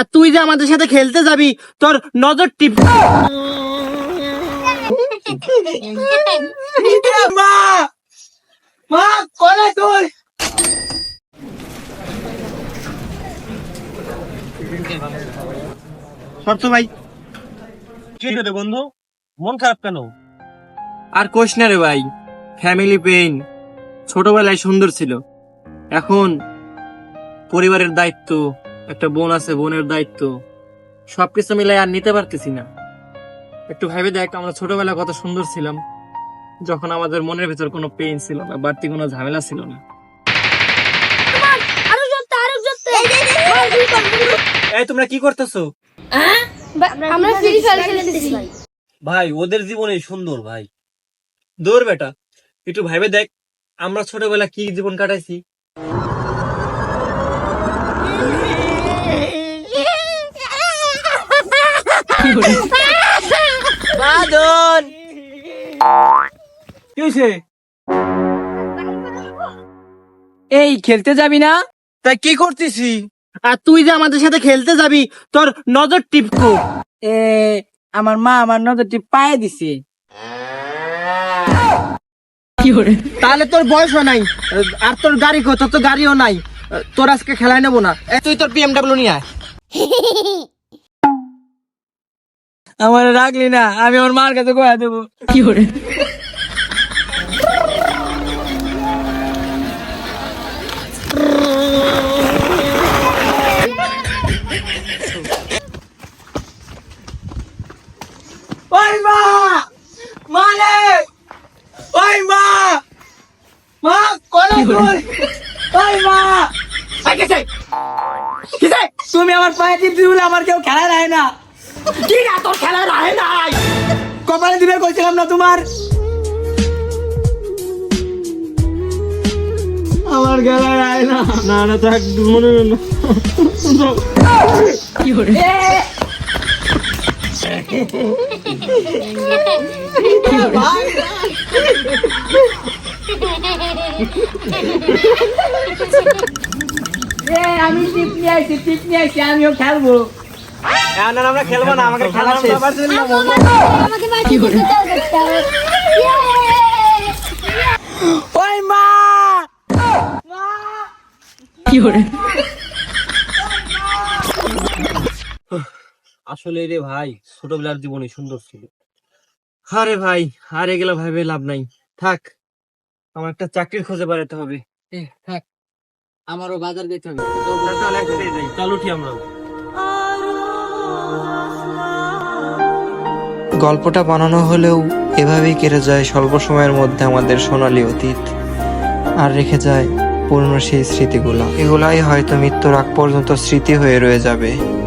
আর তুই যে আমাদের সাথে খেলতে যাবি তোর নজর টিপ মা! মা কোনে তুই! সত্য ভাই কি রে বন্ধু? মন খারাপ কেন? আর কোশ না রে ভাই ফ্যামিলি পেইন ছোটবেলায় সুন্দর ছিল। এখন পরিবারের দায়িত্ব একটা বোন আছে বোনের দায়িত্ব। সবকিছু মিলাই আর নিতে পারতেছি না। একটু ভেবে দেখ আমরা ছোটবেলায় কত সুন্দর ছিলাম যখন আমাদের মনের ভেতর কোনো পেইন ছিল না বাড়তি কোনো ঝামেলা ছিল না। এই তোমরা কি করতেছো? আমরা ফ্রি ফায়ার খেলতেছি। ভাই ভাই ওদের জীবনে সুন্দর ভাই। দূর বেটা। একটু ভেবে দেখ আমরা ছোটবেলা কি জীবন কাটাইছি? বাদন। কি হয়েছে এই খেলতে যাবি না? তাই কি করতেছি? আর তুই যে আমাদের সাথে খেলতে যাবি তোর নজর টিপকো। এ আমার মা আমার নজরটি পায়ে দিছে। তাহলে তোর বয়সও নাই আর তোর গাড়ি কো তোর তো গাড়িও নাই। তোর আজকে খেলায় নেব না। এ, তুই তোর বিএমডাব্লিউ নিয়ে আয়। আমার রাখলি না আমি আমার মার কাছে কয়া দেবো। কি করে? ওই মা! মানে ওই মা! মা কোন ওই মা! তুমি আমার পায়ে টিপছি বলে আমার কেউ খেলা দেয় না। কি না তোর খেলা রাহে নাই? কপালে দিবে কইছিলাম না তোমার? আমার খেলা দেয় না না না থাক মনে না। কি এ, আমি টিপ নিয়ে আইছি টিপ নিয়ে আইছি আমিও খেলব। না আমরা খেলব না আমাকে খেলা শেষ আমাকে ভাই কি করে? ওই মা! কি করে? আসলে রে ভাই ছোটবেলার জীবনে সুন্দর ছিল। আরে ভাই হারে গেলে ভাবে লাভ নাই। থাক আমার একটা চাকরির খোঁজে বেড়াতে হবে। থাক আমারও বাজার যেতে হবে। চল উঠি আমরা। গল্পটা বানানো হলেও এভাবেই কেটে যায় স্বল্প সময়ের মধ্যে আমাদের সোনালি অতীত। আর রেখে যায় পুরনো সেই স্মৃতিগুলো। এগুলাই হয়তো মৃত্যুর আগ পর্যন্ত স্মৃতি হয়ে রয়ে যাবে।